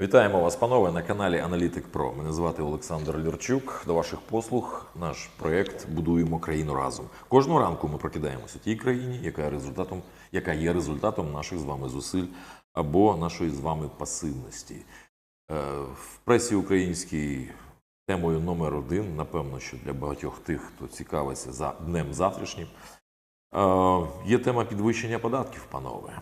Вітаємо вас, панове, на каналі Аналітик Про. Мене звати Олександр Лірчук. До ваших послуг наш проєкт Будуємо країну разом. Кожного ранку ми прокидаємося тій країні, яка результатом, яка є результатом наших з вами зусиль або нашої з вами пасивності. Е, В пресі українській темою номер один, напевно, що для багатьох тих, хто цікавиться за днем завтрашнім, е, є тема підвищення податків, панове.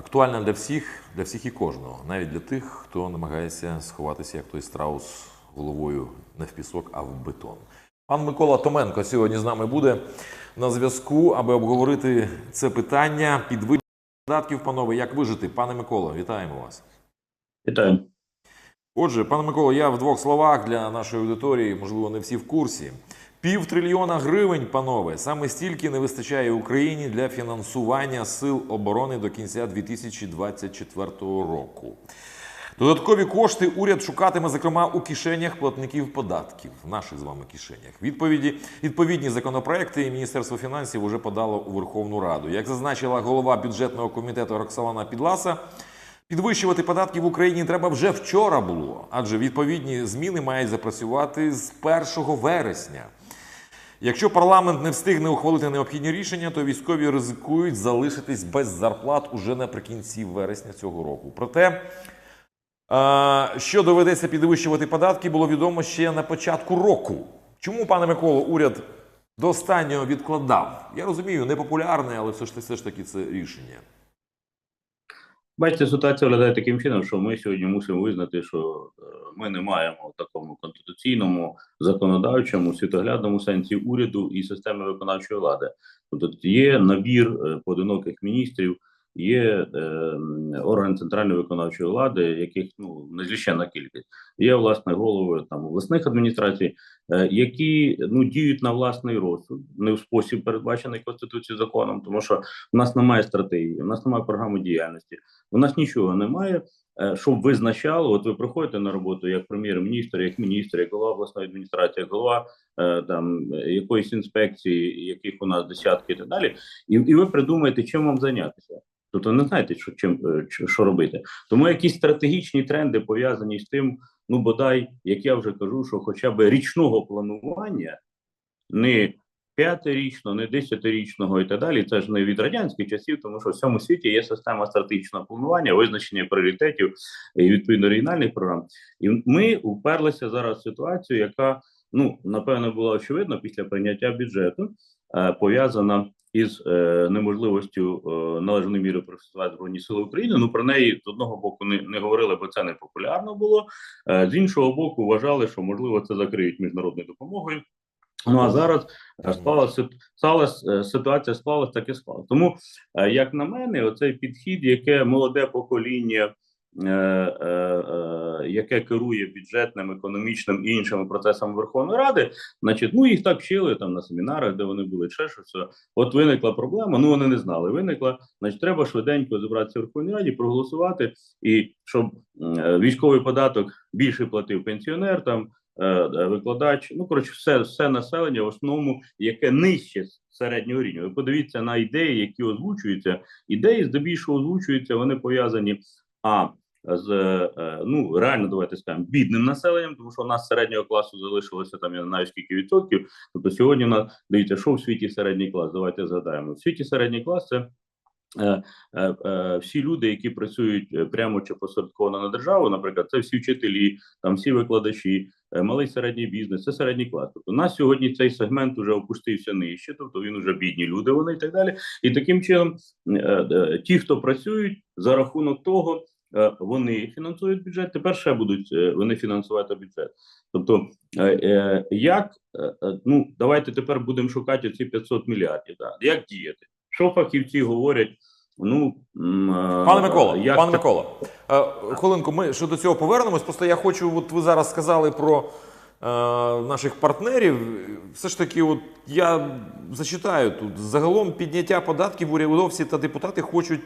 Актуальна для всіх, для всіх і кожного, навіть для тих, хто намагається сховатися, як той страус головою не в пісок, а в бетон. Пан Микола Томенко сьогодні з нами буде на зв'язку, аби обговорити це питання підвищення податків, панове, як вижити. Пане Микола, вітаємо вас. Вітаю. Отже, пане Микола, я в двох словах для нашої аудиторії, можливо, не всі в курсі. Пів трильйона гривень, панове, саме стільки не вистачає Україні для фінансування сил оборони до кінця 2024 року. Додаткові кошти уряд шукатиме, зокрема, у кишенях платників податків, в наших з вами кишенях. Відповіді, відповідні законопроекти Міністерство фінансів вже подало у Верховну Раду. Як зазначила голова бюджетного комітету Роксолана Підласа, Підвищувати податки в Україні треба вже вчора було, адже відповідні зміни мають запрацювати з 1 вересня. Якщо парламент не встигне ухвалити необхідні рішення, то військові ризикують залишитись без зарплат уже наприкінці вересня цього року. Проте, е, що доведеться підвищувати податки, було відомо ще на початку року. Чому, пане Миколо, уряд до останнього відкладав? Я розумію, непопулярне, але все ж все ж таки це рішення. Бачите, ситуація виглядає таким чином, що ми сьогодні мусимо визнати, що е, ми не маємо в такому конституційному, законодавчому, світоглядному сенсі уряду і системи виконавчої влади. Тобто є набір е, поодиноких міністрів, є е, м, орган центральної виконавчої влади, яких ну незліченна кількість. Є власне голови там обласних адміністрацій, е, які ну діють на власний розсуд, не в спосіб передбачений конституцією законом, тому що в нас немає стратегії, в нас немає програми діяльності. У нас нічого немає, е, щоб визначало. От ви приходите на роботу як прем'єр-міністр, як міністр, як голова обласної адміністрації, як голова там е, якоїсь інспекції, яких у нас десятки і так далі, і, і ви придумаєте, чим вам зайнятися. Тобто не знаєте, що чим е, що робити. Тому якісь стратегічні тренди пов'язані з тим, ну бодай, як я вже кажу, що хоча б річного планування не п'ятирічного, не десятирічного і так далі. Це ж не від радянських часів, тому що в всьому світі є система стратегічного планування, визначення пріоритетів і відповідно регіональних програм. І ми вперлися зараз в ситуацію, яка ну напевно була очевидна після прийняття бюджету, е, пов'язана із е, неможливістю е, належної міри професувати збройні сили України. Ну про неї з одного боку не, не говорили, бо це не популярно було. З іншого боку, вважали, що можливо це закриють міжнародною допомогою. Ну а зараз склалася сталася ситуація, склалась так і склалась. Тому, як на мене, оцей підхід, яке молоде покоління, яке керує бюджетним, економічним і іншими процесами Верховної Ради, значить, ну їх так вчили там на семінарах, де вони були, ще щось. От виникла проблема. Ну вони не знали. Виникла, значить, треба швиденько зібратися в Верховній Раді, проголосувати, і щоб е, військовий податок більше платив пенсіонер там е, е, викладач, ну коротше, все, все населення в основному, яке нижче середнього рівня. Ви подивіться на ідеї, які озвучуються. Ідеї здебільшого озвучуються, вони пов'язані а з е, ну реально давайте скажемо бідним населенням, тому що у нас середнього класу залишилося там я не знаю скільки відсотків. Тобто сьогодні у нас дивіться, що в світі середній клас. Давайте згадаємо. В світі середній клас це. е, е, Всі люди, які працюють прямо чи посередковано на державу, наприклад, це всі вчителі, там всі викладачі, малий середній бізнес, це середній клас. Тобто у нас сьогодні цей сегмент вже опустився нижче, тобто він вже бідні люди, вони і так далі. І таким чином, ті, хто працюють за рахунок того, вони фінансують бюджет. Тепер ще будуть е, вони фінансувати бюджет. Тобто, е, е, як е, е, ну давайте тепер будемо шукати ці 500 мільярдів. Да? Як діяти? Що фахівці говорять? Ну е, Пане Микола, як пане Микола, е, хвилинку, ми ще до цього повернемось. Просто я хочу, от ви зараз сказали про е, наших партнерів. Все ж таки, от я зачитаю тут. Загалом підняття податків урядовці та депутати хочуть е,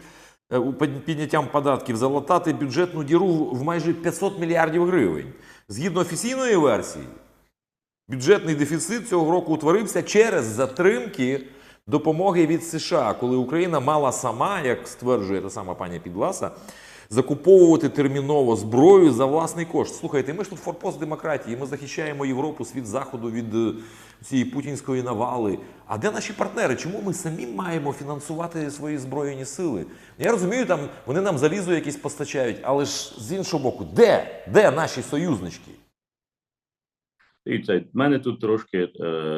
підняттям податків залатати бюджетну діру в майже 500 мільярдів гривень. Згідно офіційної версії, бюджетний дефіцит цього року утворився через затримки допомоги від США, коли Україна мала сама, як стверджує та сама пані Підласа, закуповувати терміново зброю за власний кошт. Слухайте, ми ж тут форпост демократії, ми захищаємо Європу, світ заходу від е, цієї путінської навали. А де наші партнери? Чому ми самі маємо фінансувати свої збройні сили? Я розумію, там вони нам залізу якісь постачають, але ж з іншого боку, де? Де наші союзнички? Це в мене тут трошки є,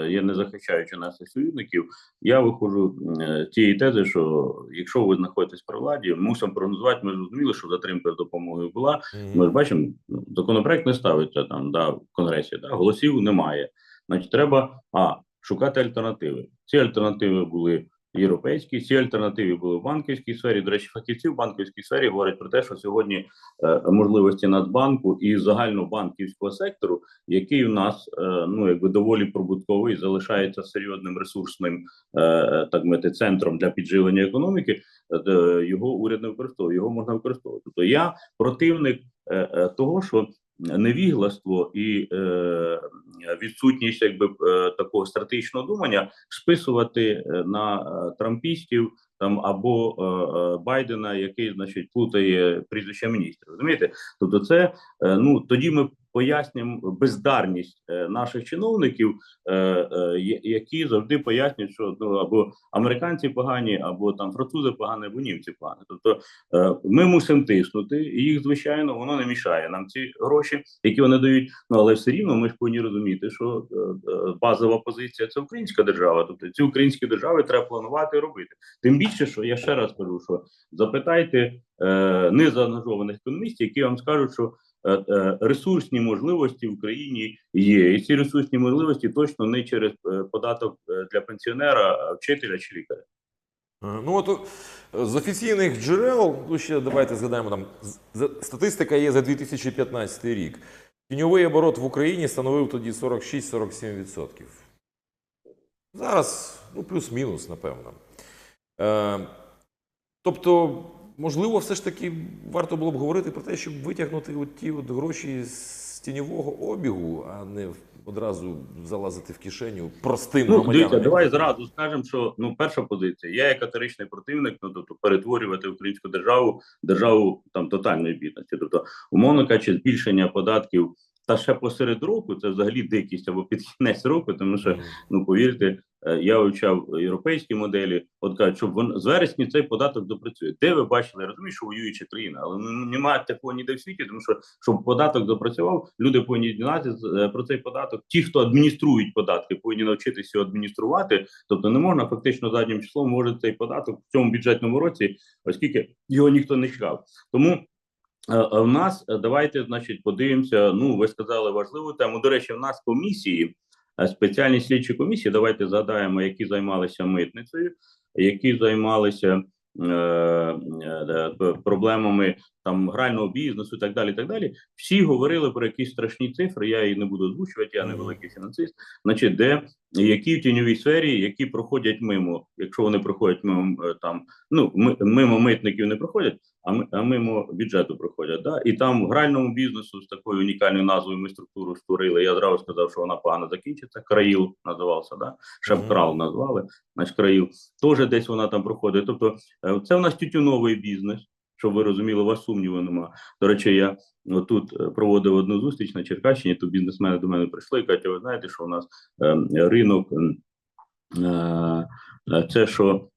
я не захищаючи наших союзників. Я виходжу з тієї тези, що якщо ви знаходитесь при владі, мусимо прогнозувати. Ми зрозуміли, що затримка з допомогою була. Ми ж бачимо, ну, законопроект не ставиться там да, в конгресі, да, голосів немає. Значить, треба а шукати альтернативи. Ці альтернативи були європейські, ці альтернативи були в банківській сфері. До речі, фахівці в банківській сфері говорять про те, що сьогодні е, можливості Нацбанку і загальнобанківського сектору, який у нас е, ну якби доволі прибутковий, залишається серйозним ресурсним е, так мити центром для підживлення економіки. Його уряд не використовує, його можна використовувати. Тобто я противник того, що невігластво і е, відсутність якби е, такого стратегічного думання списувати е, на е, трампістів там або е, Байдена, який значить плутає прізвище міністра. Розумієте? Тобто, це е, ну тоді ми пояснюємо бездарність е, наших чиновників, е, е, які завжди пояснюють, що ну або американці погані, або там французи погані, або німці погані. Тобто ми мусимо тиснути, і їх звичайно воно не мішає нам ці гроші, які вони дають. Ну але все рівно ми ж повинні розуміти, що базова позиція це українська держава. Тобто ці українські держави треба планувати і робити. Тим більше, що я ще раз кажу, що запитайте е, незаангажованих економістів, які вам скажуть, що ресурсні можливості в Україні є, і ці ресурсні можливості точно не через е, податок е, для пенсіонера, вчителя чи лікаря. Е, Ну от е, з офіційних джерел, ну ще давайте згадаємо там статистика є за 2015 рік. Тіньовий оборот в Україні становив тоді 46-47%. Зараз, ну, плюс-мінус, напевно. Е, тобто, можливо, все ж таки варто було б говорити про те, щоб витягнути от ті от гроші з тіньового обігу, а не одразу залазити в кишеню простим Ну, громадянам. дивіться, давай зразу скажемо, що ну перша позиція. Я як категоричний противник, ну тобто перетворювати українську державу державу там тотальної бідності. Тобто, умовно кажучи, збільшення податків та ще посеред року це взагалі дикість або під кінець року, тому що ну повірте, е, я вивчав європейські моделі. От кажуть, щоб вон з вересня цей податок допрацює. Де ви бачили? Я розумію, що воююча країна, але ну немає такого ніде в світі, тому що щоб податок допрацював, люди повинні дізнатися е, про цей податок. Ті, хто адмініструють податки, повинні навчитися адмініструвати. Тобто не можна фактично заднім числом може цей податок в цьому бюджетному році, оскільки його ніхто не чекав. Тому. Е, е, В нас е, давайте, значить, подивимося. Ну, ви сказали важливу тему. До речі, в нас комісії, спеціальні слідчі комісії. Давайте згадаємо, які займалися митницею, які займалися проблемами там грального бізнесу, і так далі. і Так далі. Всі говорили про якісь страшні цифри. Я її не буду озвучувати. Я не великий фінансист. Значить, де які в тіньовій сфері, які проходять мимо, якщо вони проходять мимо е, там, ну ми- мимо митників не проходять, а а мимо бюджету проходять. Да? І там в гральному бізнесу з такою унікальною назвою ми структуру створили. Я зразу сказав, що вона погано закінчиться. Країл називався, да? Шепкрал назвали, значить країл. Теж десь вона там проходить. Тобто, е, це у нас тютюновий бізнес. Щоб ви розуміли, у вас сумніву нема. До речі, я тут е, проводив одну зустріч на Черкащині. То бізнесмени до мене прийшли і кажуть, ви знаєте, що у нас е, ринок ем, е, е, це що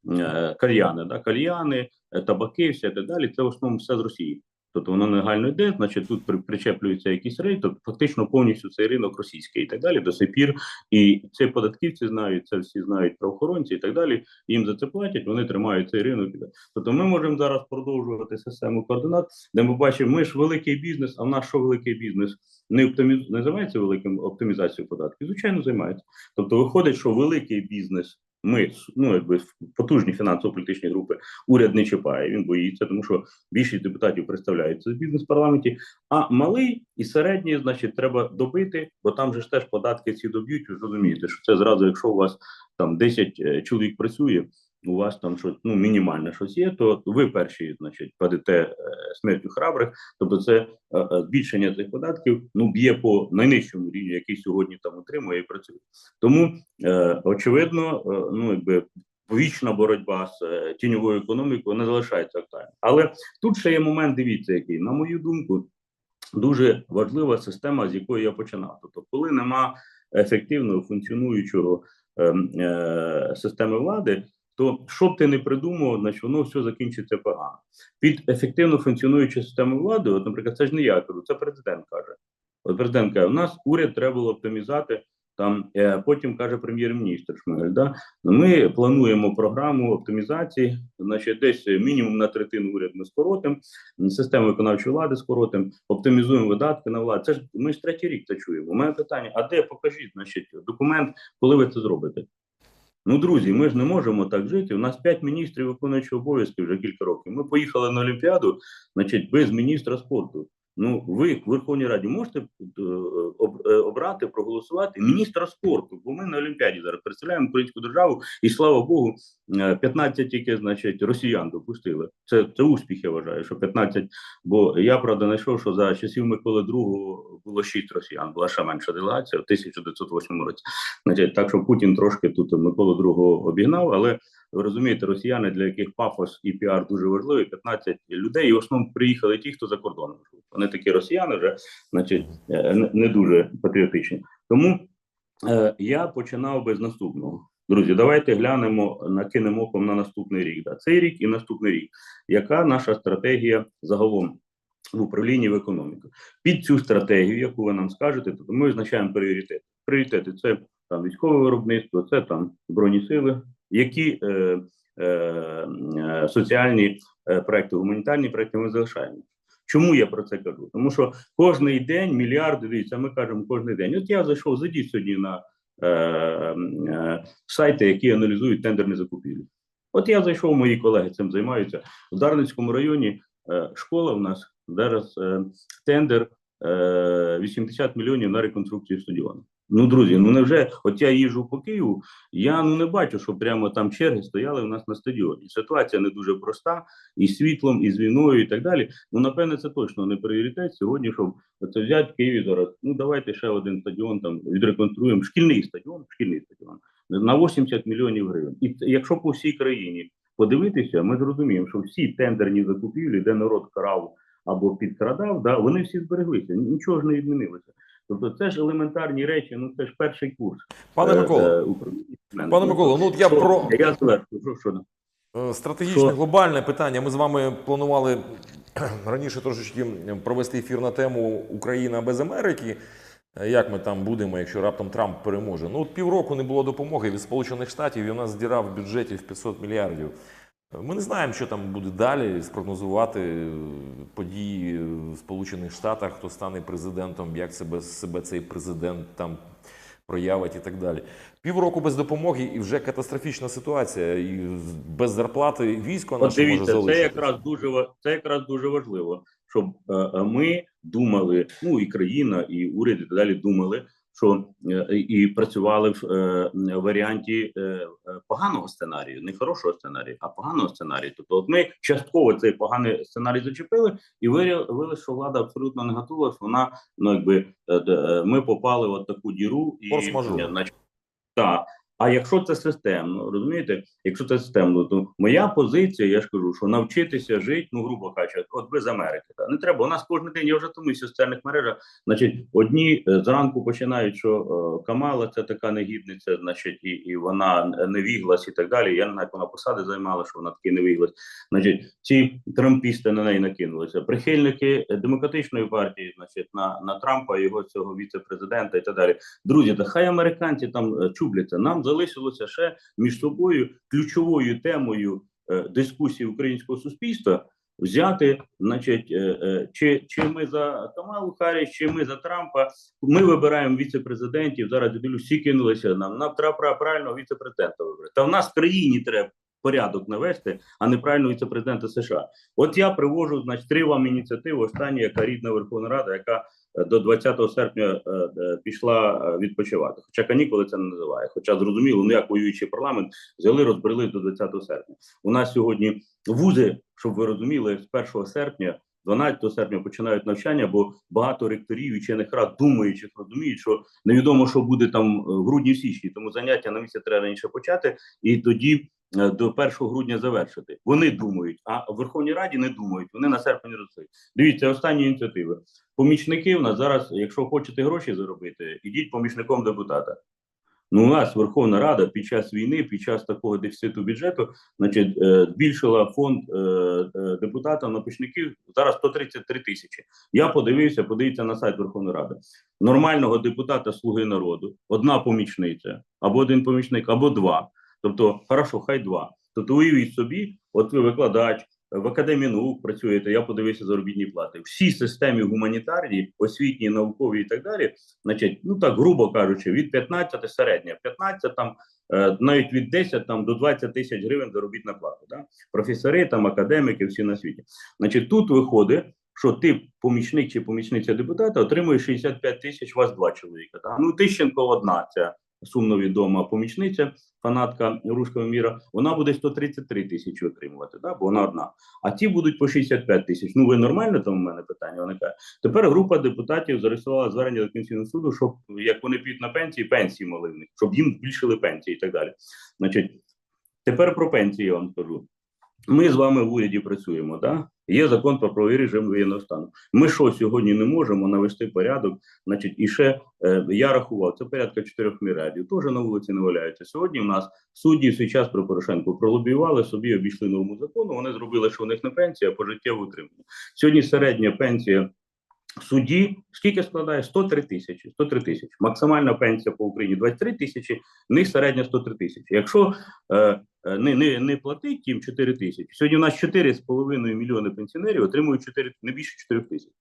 кальяни, да? кальяни, табаки, все так далі. Це в основному все з Росії. Тобто воно негально йде, значить тут причеплюється якийсь рейд, тобто фактично повністю цей ринок російський і так далі до сих пір. І це податківці знають, це всі знають правоохоронці і так далі. Їм за це платять, вони тримають цей ринок. Тобто ми можемо зараз продовжувати систему координат, де ми бачимо, ми ж великий бізнес, а в нас що великий бізнес? Не оптиміз... не займається великим оптимізацією податків? Звичайно, займається. Тобто виходить, що великий бізнес. Ми ну якби потужні фінансово-політичні групи уряд не чіпає. Він боїться, тому що більшість депутатів представляються в бізнес парламенті. А малий і середній, значить, треба добити, бо там же ж теж податки ці доб'ють. Ви розумієте, що це зразу, якщо у вас там 10 е, чоловік працює, у вас там щось ну мінімальне щось є, то ви перші, значить, падете е, смертю храбрих. Тобто, це е, е, збільшення цих податків ну б'є по найнижчому рівню, який сьогодні там отримує і працює. Тому очевидно, ну якби вічна боротьба з тіньовою економікою не залишається актуальною. Але тут ще є момент, дивіться, який, на мою думку, дуже важлива система, з якої я починав. Тобто, коли нема ефективного функціонуючого ем, системи влади, то що б ти не придумав, значить воно все закінчиться погано. Під ефективно функціонуючу систему влади, от, наприклад, це ж не я кажу, це президент каже. От президент каже, у нас уряд треба було оптимізати. Там е, потім каже прем'єр-міністр Шмигаль, да ми плануємо програму оптимізації. Значить, десь мінімум на третину уряд ми скоротимо, систему виконавчої влади скоротимо, оптимізуємо видатки на владу. Це ж ми ж третій рік це чуємо. У мене питання: а де покажіть, значить, документ, коли ви це зробите? Ну, друзі, ми ж не можемо так жити. У нас п'ять міністрів виконуючих обов'язків вже кілька років. Ми поїхали на Олімпіаду, значить, без міністра спорту. Ну, ви в Верховній Раді можете е, е, обрати, проголосувати міністра спорту, бо ми на Олімпіаді зараз представляємо українську державу, і слава Богу, е, 15 тільки, значить, росіян допустили. Це, це успіх, я вважаю, що 15, бо я правда знайшов, що за часів Миколи II було 6 росіян, була ще менша делегація в 1908 році. Значить, так що Путін трошки тут Миколу II обігнав, але ви розумієте, росіяни, для яких пафос і піар дуже важливі, 15 людей, і в основному приїхали ті, хто за кордоном. Вони такі росіяни вже, значить, е, не- дуже патріотичні. Тому е, я починав би з наступного. Друзі, давайте глянемо, накинемо оком на наступний рік. Да. Цей рік і наступний рік. Яка наша стратегія загалом в управлінні в економіку? Під цю стратегію, яку ви нам скажете, то ми визначаємо пріоритети. Пріоритети це там військове виробництво, це там збройні сили, які е, е, е, соціальні е, проекти, гуманітарні проекти ми залишаємо. Чому я про це кажу? Тому що кожний день мільярди дивіться, ми кажемо кожен день. От я зайшов, зайдіть сьогодні на е, е, сайти, які аналізують тендерні закупівлі. От я зайшов, мої колеги цим займаються. В Дарницькому районі е, школа в нас зараз е, тендер е, 80 мільйонів на реконструкцію стадіону. Ну, друзі, ну невже от я їжджу по Києву, я ну не бачу, що прямо там черги стояли у нас на стадіоні. Ситуація не дуже проста, і з світлом, і з війною, і так далі. Ну, напевне, це точно не пріоритет сьогодні, щоб це взяти Києві зараз. Ну давайте ще один стадіон там відреконструємо. Шкільний стадіон, шкільний стадіон на 80 мільйонів гривень. І якщо по всій країні подивитися, ми зрозуміємо, що всі тендерні закупівлі, де народ крав або підкрадав, да, вони всі збереглися, нічого ж не відмінилося. Тобто це ж елементарні речі, ну це ж перший курс. Пане е, Микола, е, пане Микола, ну от я Що? про Я завершу, що, що? Е, Стратегічне Що? глобальне питання. Ми з вами планували раніше трошечки провести ефір на тему Україна без Америки. Як ми там будемо, якщо раптом Трамп переможе? Ну, от півроку не було допомоги від Сполучених Штатів, і у нас діра в бюджеті в 500 мільярдів. Ми не знаємо, що там буде далі, спрогнозувати е, події в Сполучених Штатах, хто стане президентом, як себе, себе цей президент там проявить і так далі. Півроку без допомоги і вже катастрофічна ситуація. І без зарплати військо От наше може дивіться, це якраз дуже це якраз дуже важливо, щоб е, е, ми думали, ну і країна, і уряд і так далі думали, що е, і працювали в е, варіанті е, поганого сценарію, не хорошого сценарію, а поганого сценарію. Тобто, от ми частково цей поганий сценарій зачепили і виявили, що влада абсолютно не готова. Що вона ну якби ми попали в от таку діру і е, значить, так. А якщо це системно, розумієте, якщо це системно, то моя позиція, я ж кажу, що навчитися жити, ну грубо кажучи, от без Америки. Та не треба. У нас кожен день я вже втомився в соціальних мережах. Значить, одні е, зранку починають, що е, Камала це така негідниця, значить, і, і вона невіглас і так далі. Я не знаю, як вона посади займала, що вона такий невіглас. Значить, ці трампісти на неї накинулися. Прихильники демократичної партії, значить, на, на Трампа, його цього віце-президента і так далі. Друзі, та хай американці там е, чубляться. Нам залишилося ще між собою ключовою темою е, дискусії українського суспільства. Взяти, значить, е, е, чи, чи ми за Камалу Харріс, чи ми за Трампа. Ми вибираємо віце-президентів. Зараз дивлюсь, всі кинулися нам. Нам треба правильного віце-президента вибрати. Та в нас в країні треба порядок навести, а не правильного віце-президента США. От я привожу, значить, три вам ініціативи. Остання, яка рідна Верховна Рада, яка е, до 20 серпня е, е, пішла відпочивати. Хоча канікули це не називає. Хоча зрозуміло, ну як воюючий парламент взяли, розбрели до 20 серпня. У нас сьогодні вузи, щоб ви розуміли, з 1 серпня. 12 серпня починають навчання, бо багато ректорів і вчених рад думаючих розуміють, що невідомо, що буде там в грудні січні, тому заняття на місяць треба раніше почати, і тоді до 1 грудня завершити. Вони думають, а в Верховній Раді не думають. Вони на серпень роздають. Дивіться, останні ініціативи. Помічники в нас зараз, якщо хочете гроші заробити, ідіть помічником депутата. Ну, у нас Верховна Рада під час війни, під час такого дефіциту бюджету, значить, е, збільшила фонд е, е, депутатам на помічників зараз 133 тисячі. Я подивився, подивіться на сайт Верховної Ради. Нормального депутата Слуги народу, одна помічниця, або один помічник, або два. Тобто, хорошо, хай два. Тобто, уявіть собі, от ви викладач, в академії наук працюєте, я подивився заробітні плати. Всі системі гуманітарні, освітні, наукові і так далі, значить, ну так грубо кажучи, від 15 середня, 15 там е, навіть від 10 там до 20 тисяч гривень заробітна плата. Да? Професори, там академіки, всі на світі. Значить, тут виходить, що ти помічник чи помічниця депутата отримує 65 тисяч, вас два чоловіка. Да? Ну Тищенко одна ця сумно відома помічниця, фанатка руського міра, вона буде 133 тисячі отримувати, да? бо вона одна. А ті будуть по 65 тисяч. Ну ви нормально там у мене питання виникає. Тепер група депутатів зареєструвала звернення до Конституційного суду, щоб як вони підуть на пенсії, пенсії мали в них, щоб їм збільшили пенсії і так далі. Значить, тепер про пенсії я вам скажу. Ми з вами в уряді працюємо. Да? Є закон про правовий режим воєнного стану. Ми що сьогодні не можемо навести порядок? Значить, і ще е, я рахував це порядка 4 мільярдів. Теж на вулиці не валяються. Сьогодні в нас судді в свій час про Порошенко пролобіювали собі, обійшли норму закону. Вони зробили, що у них не пенсія, а пожиттєво утримання. Сьогодні середня пенсія судді скільки складає? 103 тисячі. 103 тисячі. Максимальна пенсія по Україні 23 тисячі, них середня 103 тисячі. Якщо е, е, не, не, не платить їм 4 тисячі, сьогодні у нас 4,5 мільйони пенсіонерів отримують 4, не більше 4 тисяч.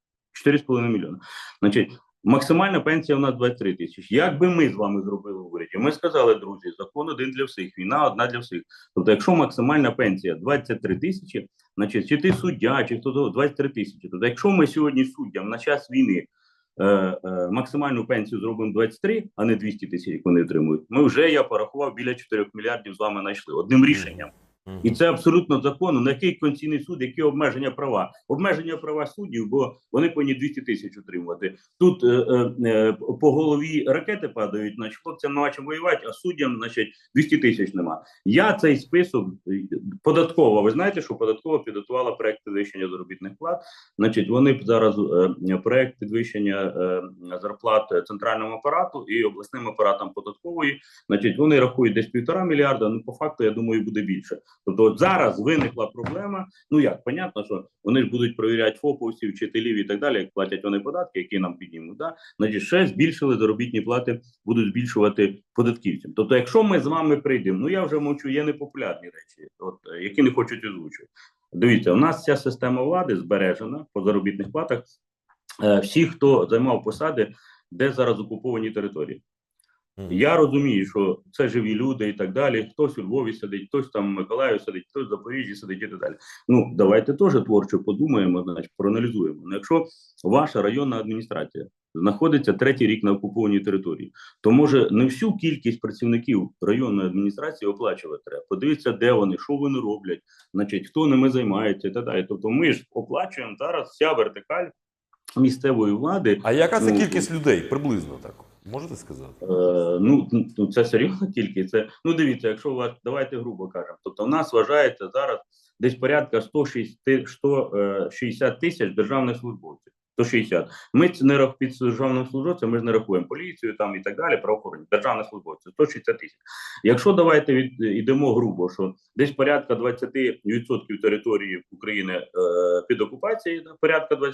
4,5 мільйона. Значить, максимальна пенсія у нас 23 тисячі. Як би ми з вами зробили в уряді? Ми сказали, друзі, закон один для всіх, війна одна для всіх. Тобто, якщо максимальна пенсія 23 тисячі, значить, чи ти суддя, чи хто то 23 тисячі. Тобто, якщо ми сьогодні суддям на час війни е, е, максимальну пенсію зробимо 23, а не 200 тисяч, як вони отримують, ми вже я порахував біля 4 мільярдів з вами знайшли одним рішенням. І це абсолютно законно. На який конституційний суд, які обмеження права? Обмеження права суддів, бо вони повинні 200 тисяч отримувати. Тут е, е, е, по голові ракети падають, значить хлопцям нема чим воювати, а суддям, значить, 200 тисяч нема. Я цей список е, податкова. Ви знаєте, що податкова підготувала проект підвищення заробітних плат. Значить, вони зараз е, проект підвищення е, зарплат центральному апарату і обласним апаратам податкової. Значить, вони рахують десь півтора мільярда. Ну по факту, я думаю, буде більше. Тобто, от зараз виникла проблема. Ну як понятно, що вони ж будуть перевіряти ФОПовців, вчителів і так далі, як платять вони податки, які нам піднімуть. Да? Значить, ще збільшили заробітні плати, будуть збільшувати податківцям. Тобто, якщо ми з вами прийдемо, ну я вже мовчу, є непопулярні речі, от е, які не хочуть озвучувати. Дивіться, у нас ця система влади збережена по заробітних платах. Е, Всі, хто займав посади, де зараз окуповані території. Я розумію, що це живі люди і так далі. Хтось у Львові сидить, хтось там в Миколаєві сидить, хтось в Запоріжжі сидить і так далі. Ну давайте теж творчо подумаємо, значить, проаналізуємо. Ну, якщо ваша районна адміністрація знаходиться третій рік на окупованій території, то може не всю кількість працівників районної адміністрації оплачувати треба. Подивіться, де вони, що вони роблять, значить, хто ними займається і так далі. Тобто, ми ж оплачуємо зараз вся вертикаль місцевої влади. А яка це Ну, кількість людей приблизно так? Можете сказати? Е, ну, ну це серйозно тільки. Це ну дивіться, якщо у вас давайте грубо кажемо. Тобто, в нас вважається зараз десь порядка 160 160 тисяч державних службовців. 160. Ми це не рах під державним службовцем, ми ж не рахуємо поліцію там і так далі. Правоохоронні державних службовців 160 тисяч. Якщо давайте від йдемо грубо, що десь порядка 20% території України е, під окупацією, порядка 20%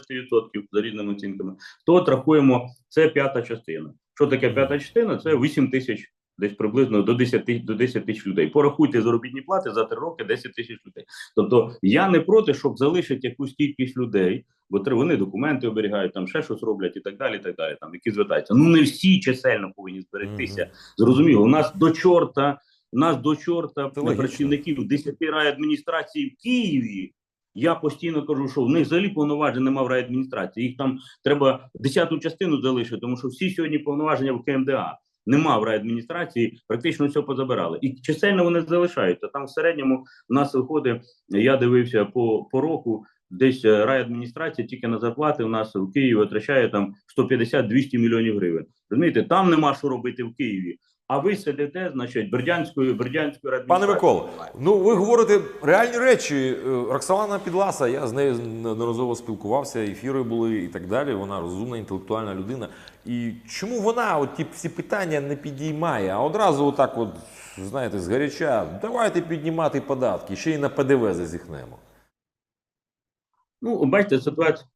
за різними оцінками, то от рахуємо це п'ята частина. Що таке п'ята частина? Це 8 тисяч, десь приблизно до 10 до 10 тисяч людей. Порахуйте заробітні плати за 3 роки 10 тисяч людей. Тобто я не проти, щоб залишити якусь кількість людей, бо вони документи оберігають, там ще щось роблять і так далі. і так далі, там які звертаються. Ну не всі чисельно повинні зберегтися. Мгм. Зрозуміло, у нас до чорта, у нас до чорта працівників 10 райадміністрацій в Києві. Я постійно кажу, що в них взагалі повноважень немає в райадміністрації. Їх там треба десяту частину залишити, тому що всі сьогодні повноваження в КМДА. Нема в райадміністрації, практично все позабирали. І чисельно вони залишаються. Там в середньому в нас виходить, я дивився по, по року, десь е, райадміністрація тільки на зарплати у нас в Києві витрачає там 150-200 мільйонів гривень. Розумієте, там нема що робити в Києві. А ви сидите, значить, Бердянською, Бердянською Пане. Миколо, ну ви говорите реальні речі. Е, Роксолана Підласа, я з нею неодноразово спілкувався, ефіри були і так далі. Вона розумна, інтелектуальна людина. І чому вона от ті всі питання не підіймає, а одразу отак, от, знаєте, згаряча, давайте піднімати податки, ще й на ПДВ зазіхнемо. Ну, бачите, ситуація.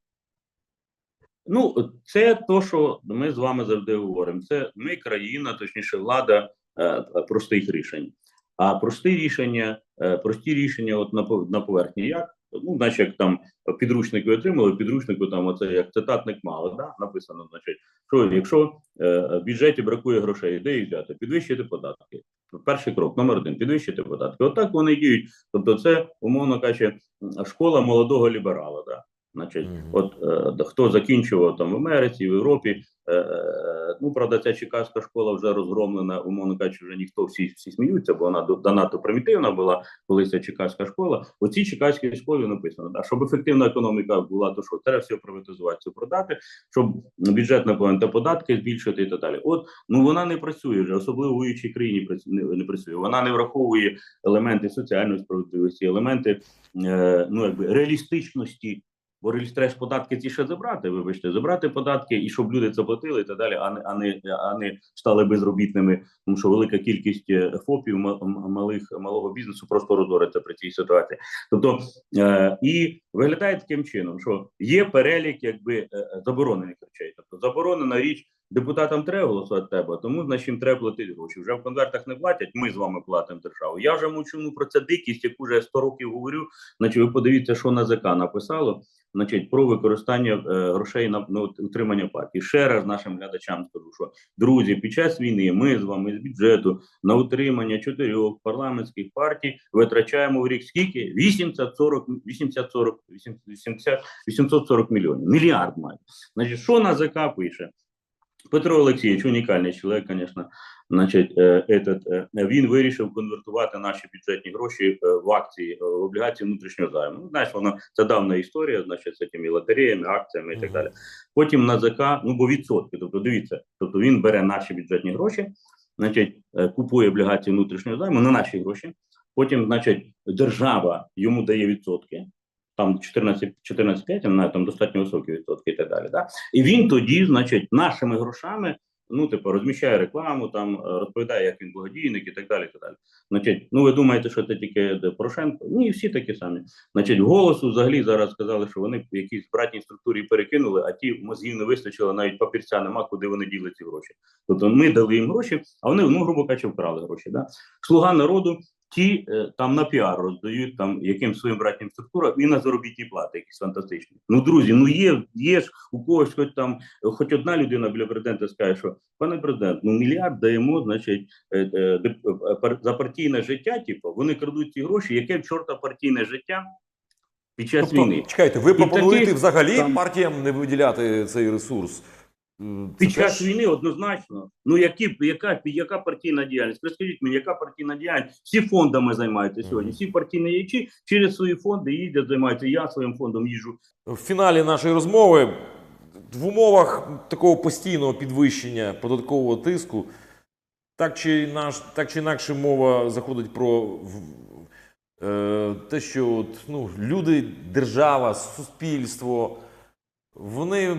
Ну, це то, що ми з вами завжди говоримо. Це ми країна, точніше, влада е, простих рішень. А прості рішення, е, прості рішення, от на пов- на поверхні як? Ну, значить, як там підручники отримали, підручнику там оце як цитатник мало, да? написано, значить, що якщо е, в бюджеті бракує грошей, де їх взяти? Підвищити податки. Перший крок, номер один, підвищити податки. Отак вони діють. Тобто, це, умовно кажучи, школа молодого ліберала. Да? Значить, от е, хто закінчував там в Америці, в Європі. Е, е, ну, правда, ця чекаська школа вже розгромлена, умовно кажучи, вже ніхто всі, всі сміються, бо вона до- занадто примітивна була, колись ця чекаська школа. У цій чекаській школі написано, да, щоб ефективна економіка була, то що треба все приватизувати, все продати, щоб бюджет наповнити податки збільшити і так далі. От ну вона не працює вже, особливо в воюючій країні не, не працює. Вона не враховує елементи соціальної справедливості, елементи е, ну якби реалістичності. Бо треба ж податки ці ще забрати, вибачте, забрати податки і щоб люди це платили і так далі, а не а не а не стали безробітними, тому що велика кількість е, ФОПів ма- малих малого бізнесу просто розориться при цій ситуації. Тобто е, і виглядає таким чином, що є перелік якби е, е, заборонених речей. Тобто заборонена річ депутатам треба голосувати тебе, тому значить їм треба платити гроші. Вже в конвертах не платять. Ми з вами платимо державу. Я вже мовчу ну, про це дикість, яку вже 100 років говорю. Значить, ви подивіться, що НАЗК написало. Значить, про використання е, грошей на, на утримання партії. Ще раз нашим глядачам скажу, що друзі, під час війни ми з вами з бюджету на утримання чотирьох парламентських партій витрачаємо в рік скільки? 840, 840, 80, 840 мільйонів. Мільярд майже. Значить, що НАЗК пише? Петро Олексійович, унікальний чоловік, звісно. Значить, е, этот, е, він вирішив конвертувати наші бюджетні гроші е, в акції, в облігації внутрішнього займу. Ну, знаєш, воно це давна історія, значить, з цими лотереями, акціями і так далі. Потім НАЗК, ну бо відсотки. Тобто, дивіться, тобто він бере наші бюджетні гроші, значить, купує облігації внутрішнього займу на наші гроші. Потім, значить, держава йому дає відсотки. Там 14, 14,5, я не знаю, там достатньо високі відсотки і так далі. Да? І він тоді, значить, нашими грошами, ну, типу, розміщає рекламу, там е, розповідає, як він благодійник і так далі. Так далі. Значить, ну ви думаєте, що це тільки Порошенко? Ні, всі такі самі. Значить, голосу взагалі зараз сказали, що вони в якійсь братній структурі перекинули, а ті мозгів не вистачило, навіть папірця нема, куди вони діли ці гроші. Тобто ми дали їм гроші, а вони, ну, грубо кажучи, вкрали гроші. Да? Слуга народу. Ті е, там на піар роздають там яким своїм братнім структурам і на заробітні плати, якісь фантастичні. Ну друзі, ну є, є ж у когось, хоч там, хоч одна людина біля президента скаже, що пане президент, ну мільярд даємо, значить, е, е, за партійне життя. Типу, вони крадуть ці гроші. Яке в чорта партійне життя під час Тобто, війни? чекайте, ви пропонуєте взагалі там- партіям не виділяти цей ресурс? М, це Під час теж- війни однозначно. Ну які яка яка партійна діяльність? Ви скажіть мені, яка партійна діяльність? Всі фондами займаються сьогодні. Всі партійні діячі через свої фонди їздять, займаються. Я своїм фондом їжджу. В фіналі нашої розмови в умовах такого постійного підвищення податкового тиску, так чи, наш, так чи інакше мова заходить про е, те, що от, ну, люди, держава, суспільство, вони.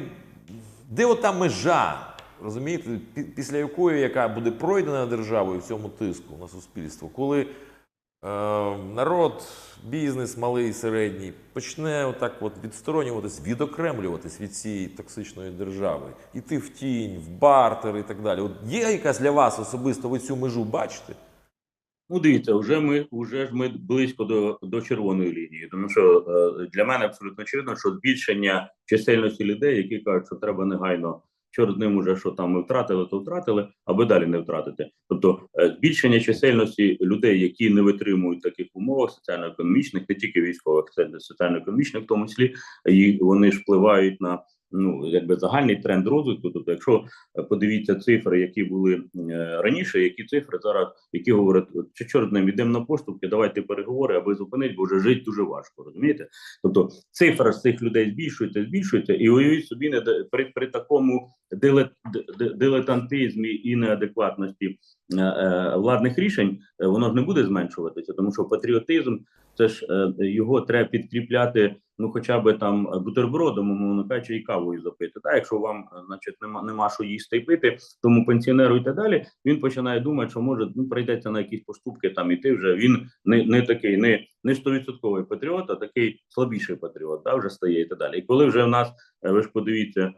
Де ота межа, розумієте, після якої, яка буде пройдена державою в цьому тиску на суспільство, коли Е, народ, бізнес, малий і середній, почне отак от відсторонюватись, відокремлюватись від цієї токсичної держави, іти в тінь, в бартер і так далі. От є якась для вас особисто ви цю межу бачите? Ну, дивіться, вже ми вже ж ми близько до, до червоної лінії, тому що е, для мене абсолютно очевидно, що збільшення чисельності людей, які кажуть, що треба негайно. Чорт з ним уже що там ми втратили, то втратили, аби далі не втратити. Тобто е, збільшення чисельності людей, які не витримують таких умовах соціально-економічних, не тільки військових, це соціально-економічних, в тому числі, і вони ж впливають на ну якби загальний тренд розвитку. Тобто, якщо е, подивіться цифри, які були е, раніше, які цифри зараз, які говорять, що чорт з ним ідемо на поштовхи, давайте переговори, аби зупинити, бо вже жити дуже важко. Розумієте? Тобто цифра з цих людей збільшується, збільшується, і уявіть собі не при, при такому дилетантизмі і неадекватності е, владних рішень, воно ж не буде зменшуватися, тому що патріотизм це ж е, його треба підкріпляти. Ну, хоча б там бутербродом, умовно кажучи, і кавою запити. Та якщо вам, е, значить, нема, нема що їсти і пити, тому пенсіонеру і так далі, він починає думати, що може ну прийдеться на якісь поступки там іти вже. Він не, не такий, не не стовідсотковий патріот, а такий слабіший патріот, да, вже стає і так далі. І коли вже в нас, е, ви ж подивіться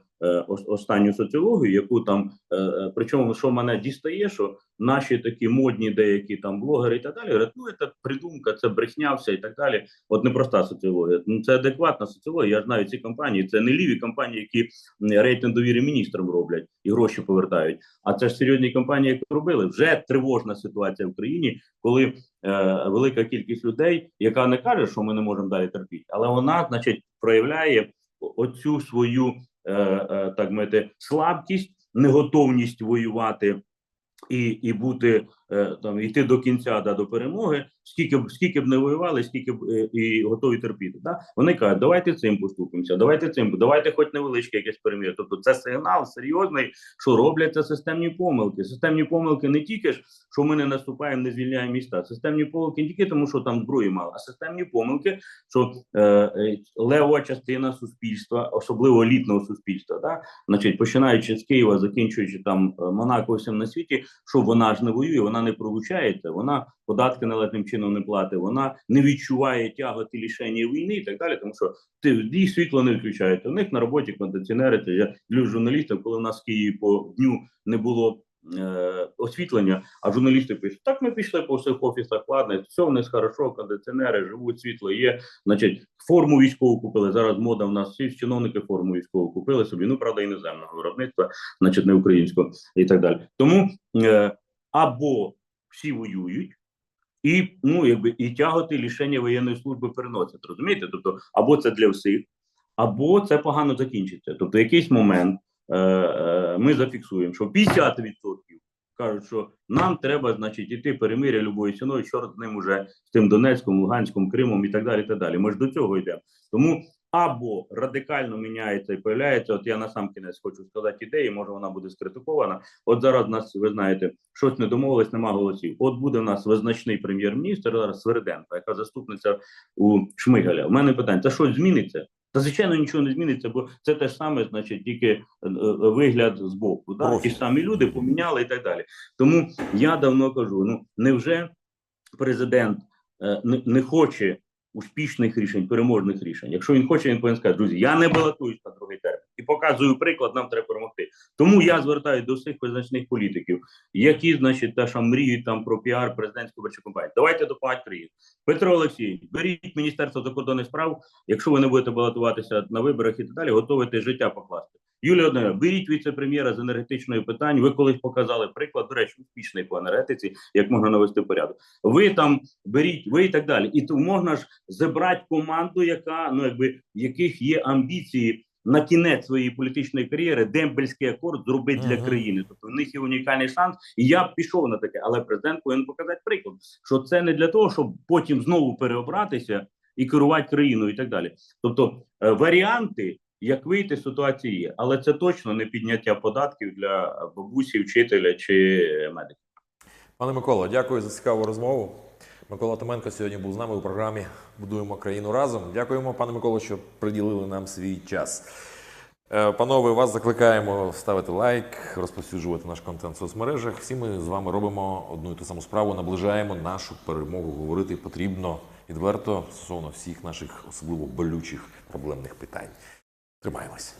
останню соціологію, яку там, е, е, причому що мене дістає, що наші такі модні деякі там блогери і так далі, говорять, ну це придумка, це брехня, і так далі. От непроста соціологія. Ну це адекватна соціологія. Я знаю ці компанії. Це не ліві компанії, які рейтинг довіри міністрам роблять і гроші повертають. А це ж серйозні компанії, які робили. Вже тривожна ситуація в країні, коли е, велика кількість людей, яка не каже, що ми не можемо далі терпіти, але вона, значить, проявляє оцю свою е, е, так мовити слабкість, неготовність воювати і, і бути е, там йти до кінця да, до перемоги, скільки б скільки б не воювали, скільки б е, і готові терпіти. Да? Вони кажуть, давайте цим поступимося, давайте цим, давайте хоч невеличке якесь перемір'я. Тобто це сигнал серйозний, що робляться системні помилки. Системні помилки не тільки ж, що ми не наступаємо, не звільняємо міста. Системні помилки не тільки тому, що там зброї мало, а системні помилки, що е, е, левова частина суспільства, особливо елітного суспільства, да? значить, починаючи з Києва, закінчуючи там е, Монако, всім на світі, що вона ж не воює, вона не пролучається, вона податки належним чином не платить, вона не відчуває тяготи лішення війни і так далі. Тому що ти їх світло не відключаєте. У них на роботі кондиціонери. Це я люблю журналістів, коли в нас в Києві по дню не було. е, Освітлення, а журналісти пишуть: так ми пішли по всіх офісах, ладно, все в нас хорошо, кондиціонери, живуть, світло є. Значить, форму військову купили. Зараз мода в нас всі чиновники форму військову купили собі. Ну правда, іноземного виробництва, значить, не українського і так далі. Тому е, або всі воюють, і ну якби і тяготи лишення воєнної служби переносять. Розумієте? Тобто, або це для всіх, або це погано закінчиться. Тобто, якийсь момент е, е, ми зафіксуємо, що 50% кажуть, що нам треба, значить, іти перемиря любою ціною, чорт з ним уже з тим Донецьком, Луганськом, Кримом і так далі. і так далі. Ми ж до цього йдемо. Тому або радикально міняється і появляється. От я на сам кінець хочу сказати ідеї, може вона буде скритикована. От зараз в нас, ви знаєте, щось не домовилось, нема голосів. От буде в нас визначний прем'єр-міністр зараз Сверденко, яка заступниця у Шмигаля. У мене питання: це щось зміниться? Та звичайно нічого не зміниться, бо це те ж саме, значить, тільки е, е, вигляд з боку. Да? Ті ж самі люди поміняли і так далі. Тому я давно кажу: ну невже президент е, не, не хоче успішних рішень, переможних рішень? Якщо він хоче, він повинен сказати, друзі, я не балотуюсь на другий термін і показую приклад, нам треба перемогти. Тому я звертаюся до всіх визначних політиків, які, значить, теж там мріють там про піар президентської виборчої компанії. Давайте допомагати країні. Петро Олексійович, беріть Міністерство закордонних справ, якщо ви не будете балотуватися на виборах і так далі, готовите життя покласти. Юлія Однера, беріть віце-прем'єра з енергетичної питань. Ви колись показали приклад, до речі, успішний по енергетиці, як можна навести порядок. Ви там беріть, ви і так далі. І то можна ж зібрати команду, яка ну якби в яких є амбіції на кінець своєї політичної кар'єри дембельський акорд зробити для країни. Тобто в них є унікальний шанс, і я б пішов на таке, але президент повинен показати приклад, що це не для того, щоб потім знову переобратися і керувати країною, і так далі. Тобто е, варіанти. Як вийти з ситуації є, але це точно не підняття податків для бабусі, вчителя чи медика. Пане Микола, дякую за цікаву розмову. Микола Томенко сьогодні був з нами у програмі Будуємо країну разом. Дякуємо, пане Миколо, що приділили нам свій час. Е, Панове, вас закликаємо ставити лайк, розповсюджувати наш контент в соцмережах. Всі ми з вами робимо одну і ту саму справу, наближаємо нашу перемогу. Говорити потрібно відверто стосовно всіх наших особливо болючих проблемних питань. Тримаємось.